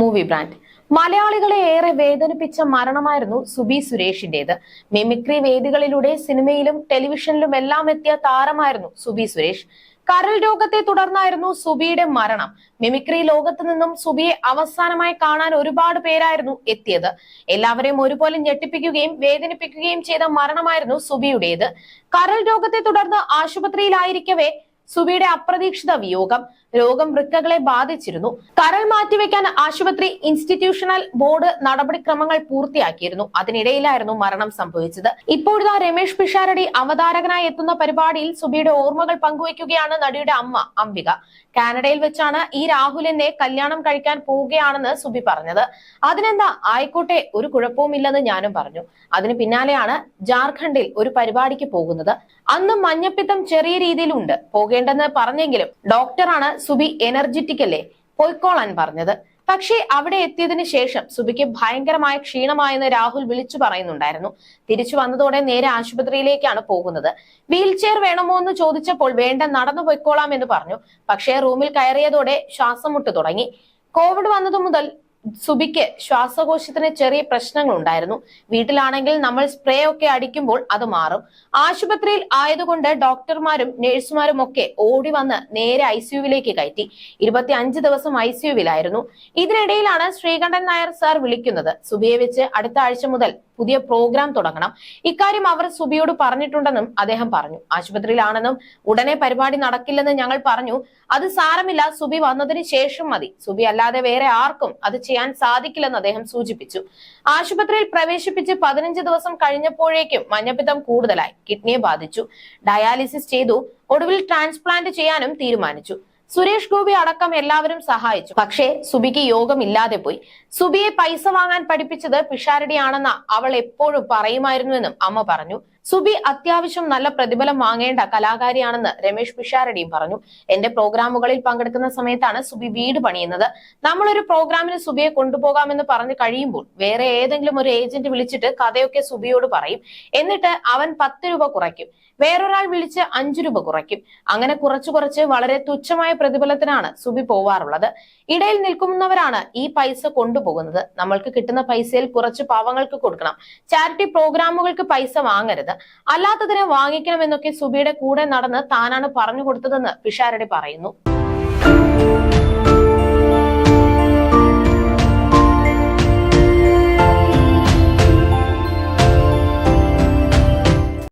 Movie brand. മലയാളികളെ ഏറെ വേദനിപ്പിച്ച മരണമായിരുന്നു Subi സുരേഷിന്റേത്. Mimicry വേദികളിലൂടെ സിനിമയിലും ടെലിവിഷനിലും എല്ലാം എത്തിയ താരമായിരുന്നു സുബി സുരേഷ്. കരൾ രോഗത്തെ തുടർന്നായിരുന്നു സുബിയുടെ മരണം. മിമിക്രി ലോകത്ത് നിന്നും സുബിയെ അവസാനമായി കാണാൻ ഒരുപാട് പേരായിരുന്നു എത്തിയത്. എല്ലാവരെയും ഒരുപോലെ ഞെട്ടിപ്പിക്കുകയും വേദനിപ്പിക്കുകയും ചെയ്ത മരണമായിരുന്നു സുബിയുടേത്. കരൾ രോഗത്തെ തുടർന്ന് ആശുപത്രിയിലായിരിക്കവേ സുബിയുടെ അപ്രതീക്ഷിത വിയോഗം. രോഗം വൃക്കകളെ ബാധിച്ചിരുന്നു. കരൾ മാറ്റിവെക്കാൻ ആശുപത്രി ഇൻസ്റ്റിറ്റ്യൂഷണൽ ബോർഡ് നടപടിക്രമങ്ങൾ പൂർത്തിയാക്കിയിരുന്നു. അതിനിടയിലായിരുന്നു മരണം സംഭവിച്ചത്. ഇപ്പോഴിതാ രമേഷ് പിഷാരടി അവതാരകനായി എത്തുന്ന പരിപാടിയിൽ സുബിയുടെ ഓർമ്മകൾ പങ്കുവയ്ക്കുകയാണ് നടിയുടെ അമ്മ അംബിക. കാനഡയിൽ വെച്ചാണ് ഈ രാഹുലിനെ കല്യാണം കഴിക്കാൻ പോവുകയാണെന്ന് സുബി പറഞ്ഞത്. അതിനെന്താ ആയിക്കോട്ടെ ഒരു കുഴപ്പവുമില്ലെന്ന് ഞാനും പറഞ്ഞു. അതിന് പിന്നാലെയാണ് ജാർഖണ്ഡിൽ ഒരു പരിപാടിക്ക് പോകുന്നത്. അന്ന് മഞ്ഞപ്പിത്തം ചെറിയ രീതിയിലുണ്ട്. പോകേണ്ടെന്ന് പറഞ്ഞെങ്കിലും ഡോക്ടറാണ് സുബി എനർജറ്റിക് അല്ലേ? പോയിക്കോളാൻ പറഞ്ഞത്. പക്ഷേ അവിടെ എത്തിയതിനു ശേഷം സുബിക്ക് ഭയങ്കരമായ ക്ഷീണമായെന്ന് രാഹുൽ വിളിച്ചു പറയുന്നുണ്ടായിരുന്നു. തിരിച്ചു വന്നതോടെ നേരെ ആശുപത്രിയിലേക്കാണ് പോകുന്നത്. വീൽ ചെയർ വേണമോ എന്ന് ചോദിച്ചപ്പോൾ വേണ്ട നടന്നു പോയിക്കോളാം എന്ന് പറഞ്ഞു. പക്ഷേ റൂമിൽ കയറിയതോടെ ശ്വാസം മുട്ട് തുടങ്ങി. കോവിഡ് വന്നതു മുതൽ സുബിക്ക് ശ്വാസകോശത്തിന് ചെറിയ പ്രശ്നങ്ങൾ ഉണ്ടായിരുന്നു വീട്ടിലാണെങ്കിൽ നമ്മൾ സ്പ്രേ ഒക്കെ അടിക്കുമ്പോൾ അത് മാറും. ആശുപത്രിയിൽ ആയതുകൊണ്ട് ഡോക്ടർമാരും നഴ്സുമാരും ഒക്കെ ഓടി വന്ന് നേരെ ഐ സിയുവിലേക്ക് കയറ്റി. ഇരുപത്തി അഞ്ച് ദിവസം ഐ സിയുവിലായിരുന്നു ഇതിനിടയിലാണ് ശ്രീകണ്ഠൻ നായർ സാർ വിളിക്കുന്നത്. സുബിയെ വെച്ച് അടുത്ത ആഴ്ച മുതൽ പുതിയ പ്രോഗ്രാം തുടങ്ങണം. ഇക്കാര്യം അവർ സുബിയോട് പറഞ്ഞിട്ടുണ്ടെന്നും അദ്ദേഹം പറഞ്ഞു. ആശുപത്രിയിലാണെന്നും ഉടനെ പരിപാടി നടക്കില്ലെന്ന് ഞങ്ങൾ പറഞ്ഞു. അത് സാരമില്ല സുബി വന്നതിന് ശേഷം മതി. സുബി അല്ലാതെ വേറെ ആർക്കും അത് ചെയ്യാൻ സാധിക്കില്ലെന്ന് അദ്ദേഹം സൂചിപ്പിച്ചു. ആശുപത്രിയിൽ പ്രവേശിപ്പിച്ച് പതിനഞ്ച് ദിവസം കഴിഞ്ഞപ്പോഴേക്കും മഞ്ഞപ്പിത്തം കൂടുതലായി. കിഡ്നിയെ ബാധിച്ചു. ഡയാലിസിസ് ചെയ്തു. ഒടുവിൽ ട്രാൻസ്പ്ലാന്റ് ചെയ്യാനും തീരുമാനിച്ചു. സുരേഷ് ഗോപി അടക്കം എല്ലാവരും സഹായിച്ചു. പക്ഷേ സുബിക്ക് യോഗമില്ലാതെ പോയി. സുബിയെ പൈസ വാങ്ങാൻ പഠിപ്പിച്ചത് പിഷാരടിയാണെന്ന് അവൾ എപ്പോഴും പറയുമായിരുന്നുവെന്നും അമ്മ പറഞ്ഞു. സുബി അത്യാവശ്യം നല്ല പ്രതിഫലം വാങ്ങേണ്ട കലാകാരിയാണെന്ന് രമേഷ് പിഷാരടിയും പറഞ്ഞു. എന്റെ പ്രോഗ്രാമുകളിൽ പങ്കെടുക്കുന്ന സമയത്താണ് സുബി വീട് പണിയുന്നത്. നമ്മളൊരു പ്രോഗ്രാമിന് സുബിയെ കൊണ്ടുപോകാമെന്ന് പറഞ്ഞു കഴിയുമ്പോൾ വേറെ ഏതെങ്കിലും ഒരു ഏജന്റ് വിളിച്ചിട്ട് കഥയൊക്കെ സുബിയോട് പറയും. എന്നിട്ട് അവൻ പത്ത് രൂപ കുറയ്ക്കും. വേറൊരാൾ വിളിച്ച് അഞ്ചു രൂപ കുറയ്ക്കും. അങ്ങനെ കുറച്ചു കുറച്ച് വളരെ തുച്ഛമായ പ്രതിഫലത്തിനാണ് സുബി പോവാറുള്ളത്. ഇടയിൽ നിൽക്കുന്നവരാണ് ഈ പൈസ കൊണ്ടുപോകുന്നത്. നമ്മൾക്ക് കിട്ടുന്ന പൈസയിൽ കുറച്ച് പാവങ്ങൾക്ക് കൊടുക്കണം. ചാരിറ്റി പ്രോഗ്രാമുകൾക്ക് പൈസ വാങ്ങരുത്. അല്ലാത്തതിനെ വാങ്ങിക്കണമെന്നൊക്കെ സുബിയുടെ കൂടെ നടന്ന് താനാണ് പറഞ്ഞു കൊടുത്തതെന്ന് പിഷാരടി പറയുന്നു.